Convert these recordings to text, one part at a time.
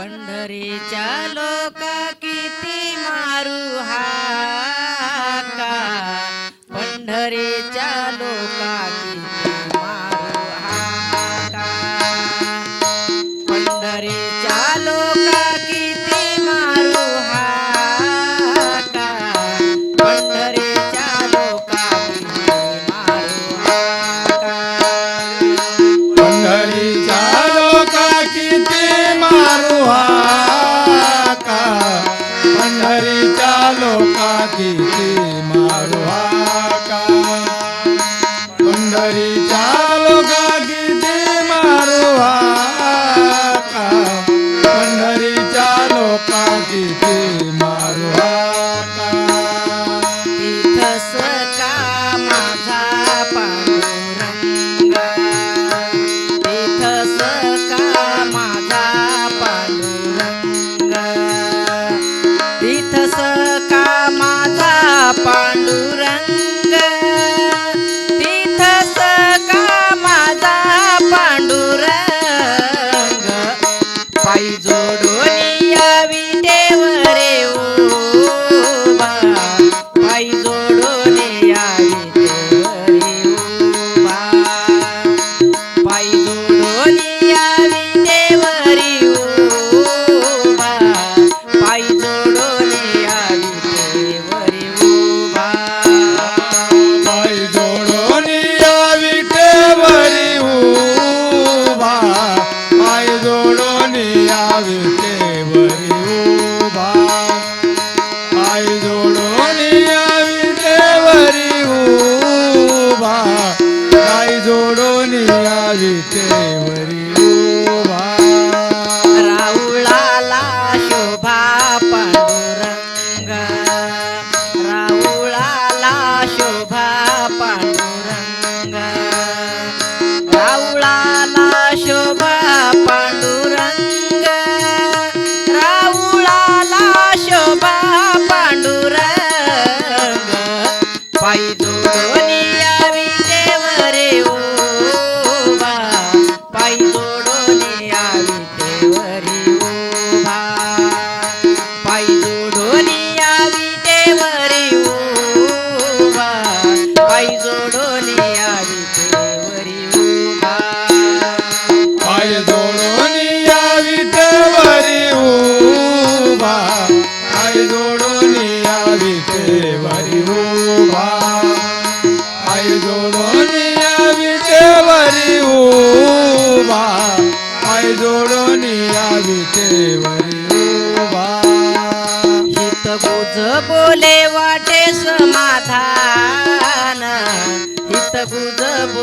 પંઢરી ચાલો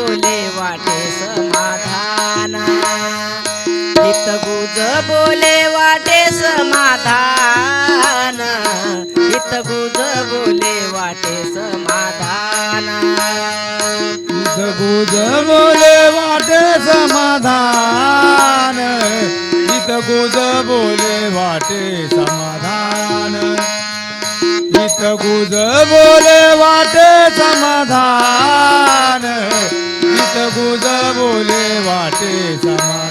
बोले वाटे समाधान. हितगुज बोले वाटे समाधान. हितगुज बोले वाटे समाधान. हितगुज बोले वाटे समाधान. हितगुज बोले वाटे समाधान. हितगुज बोले वाटे समाधान. 哇，这怎么？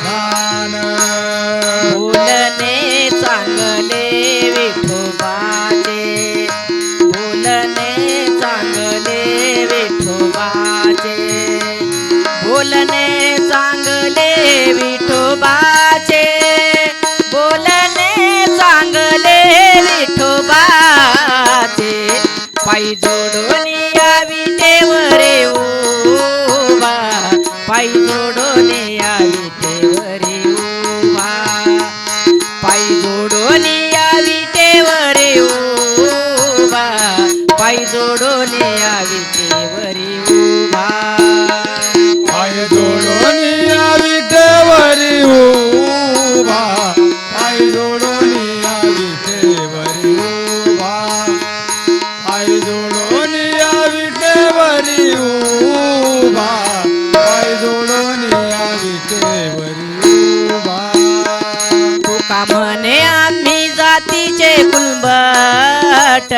का म्हणे आम्ही जातीचे कुलबट?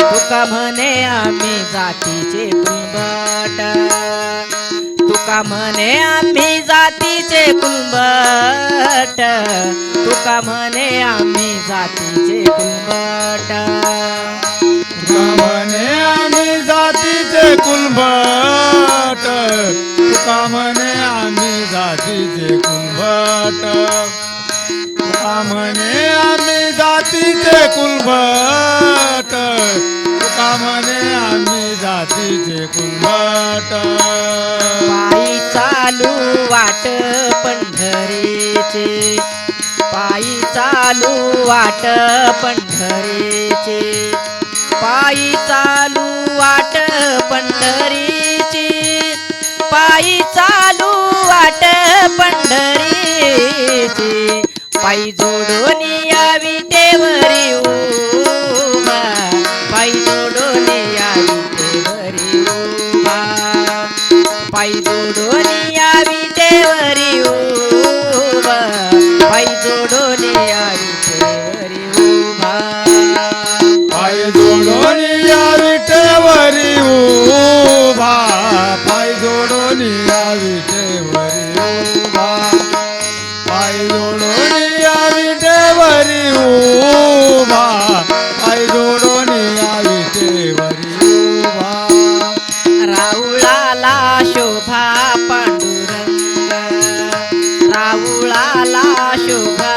तुका म्हणे आम्ही जातीचे कुलबट? तुका म्हणे आम्ही जातीचे कुलबट? तुका म्हणे आम्ही जातीचे कुलबट? म्हणे आम्ही जातीचे कुलबट? तुका म्हणे आम्ही जातीचे कुलबट? कुलभट. तुका म्हणे आम्ही जातीचे कुलभट. पायी चालू वाट पंढरीचे. पायी चालू वाट पंढरीचे. पायी चालू वाट पंढरीची. पायी चालू वाट पंढरीची. पायी जोडून यावी देवरी उभा पायी जोडून यावी देवरी उभा पायी जोडून यावी देवरी उभा पायी जोडून यावी देवरी उभा पाय जोडून या विटेवरी उभा पाय जोडून या विटेवरी उभा पाय जोडून शोभा पांडुरंग. राऊळाला शोभा